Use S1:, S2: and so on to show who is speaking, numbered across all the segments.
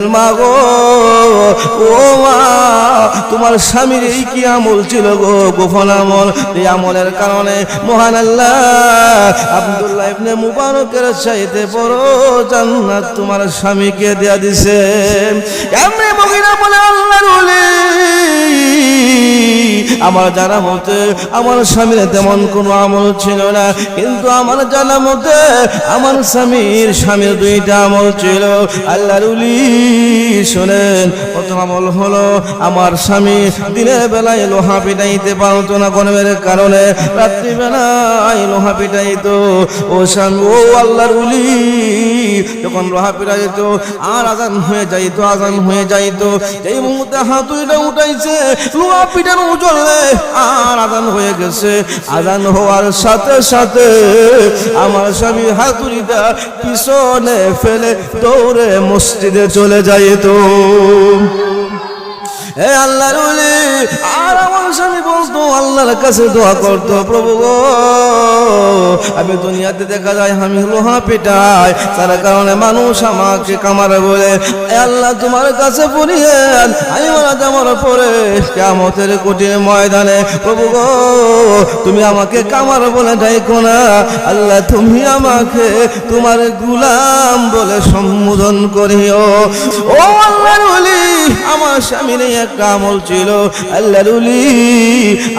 S1: মা গো ও মা, তোমার স্বামীর এই কি আমল ছিল গো? গোপন আমল। এই আমলের কারণে মহান আল্লাহ আব্দুল্লাহ ইবনে মুবারকের চাইতে বড় জান্নাত তোমার স্বামীকে দেয়া দিছে। এমনি মহিলা বলে আল্লাহর ওলি আমার জানা মতে আমার স্বামীর তেমন কোনো আমল ছিল না। কিন্তু আমার জানা মতে আমার স্বামীর স্বামীর দুইটা আমল ছিল। আল্লাহর উলি শোনেন, প্রথম আমল হলো, আমার স্বামী দিনের বেলায় লোহা পিটাইতে পারতো না গরমের কারণে রাত্রি বেলায় লোহা পিটাইতো। ও স্বামী, ও আল্লাহর উলি, যখন লোহা পিটাইতো, আর আজান হয়ে যাইতো, আজান হয়ে যাইতো। এই মুহূর্তে হাতুড়িটা উঠাইছে, লোহা পিটানো চললে আর আদান হয়ে গেছে। আদান হওয়ার সাথে সাথে আমার স্বামী হাতুড়িটা পিছনে ফেলে দৌড়ে মসজিদে চলে যায় তো হে আল্লাহর ওলি, আর আমার স্বামী বলতো, আল্লাহর কাছে দোয়া করতো, প্রভু গো। আমি দুনিয়াতে দেখা যায়, আমি লোহা পিটাই। তার কারণে মানুষ আমাকে কামারে বলে আল্লাহ, তোমার কাছে পড়িয়ে আমি মারা যাওয়ার পরে। কেমতের কঠিন ময়দানে, প্রভু গো, তুমি আমাকে কামার বলে ডাইকো না। আল্লাহ, তুমি আমাকে তোমার গুলাম বলে সম্বোধন করিও। ও আল্লাহর ওলি আমার স্বামীর একটা আমল ছিল। আল্লাহ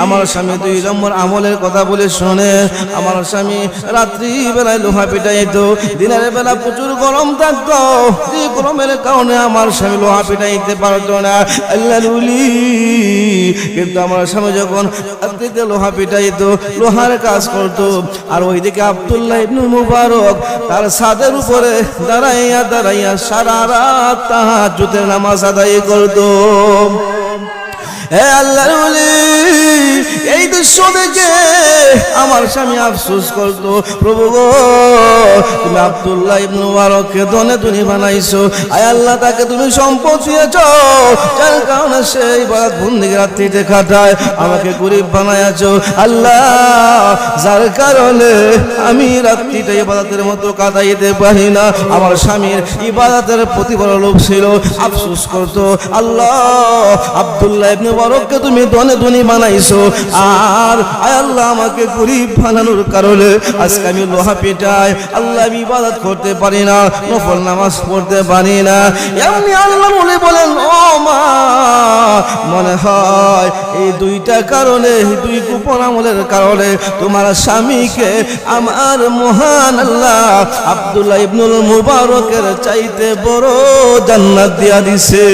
S1: আমার স্বামী দুই নম্বর আমলের কথা বলে শোনে। আমার স্বামী রাত্রি বেলায় লোহা পিটাইত, দিনের বেলা প্রচুর গরম থাকতো। গরমের কারণে আমার স্বামী লোহা পিটাইতে পারতো না। আল্লাহ কিন্তু আমার স্বামী যখন রাত্রিতে লোহা পিটাইতো, লোহার কাজ করতো, আর ওইদিকে আবদুল্লাহ ইবনুল মুবারক তার ছাদের উপরে দাঁড়াইয়া দাঁড়াইয়া সারা রাত তাহাজ্জুদের নামাজ আদায় করতো। হে আল্লাহর ওলি, এই দৃশ্য দেখে আমার স্বামী আফসোস করতো, প্রভু গো, তুমি আব্দুল্লাহ ইবনু মুবারককে দনে তুমি বানাইছো। আয় আল্লাহ, তাকে তুমি সম্পদ দিয়েছ। যার কারণে সেই বাদ বন্দিকে রাত্রিতে কাটায়, আমাকে গরিব বানাইছো আল্লাহ, যার কারণে আমি রাত্রিটা ইবাদতের মতো কাটাইতে পারি না। আমার স্বামীর ইবাদতের প্রতি বড় লোভ ছিল, আফসোস করতো, আল্লাহ, আব্দুল্লাহ ইবনে মুবারককে তুমি দনে দনি বানাইছো। আর, আয় আল্লাহ, আমাকে গরিব বানানোর কারণে আজকে আমি লোহা পেটাই। আল্লাহ আমি ইবাদত করতে পারি না, নফল নামাজ পড়তে পারি না। এমনি আল্লাহ বলে বলেন, ও মা, মনে হয় এই দুইটা কারণে দুই গোপন আমলের কারণে তোমার স্বামীকে আমার মহান আল্লাহ আব্দুল্লাহ ইবনুল মুবারকের চাইতে বড় জান্নাত দিয়া দিছে।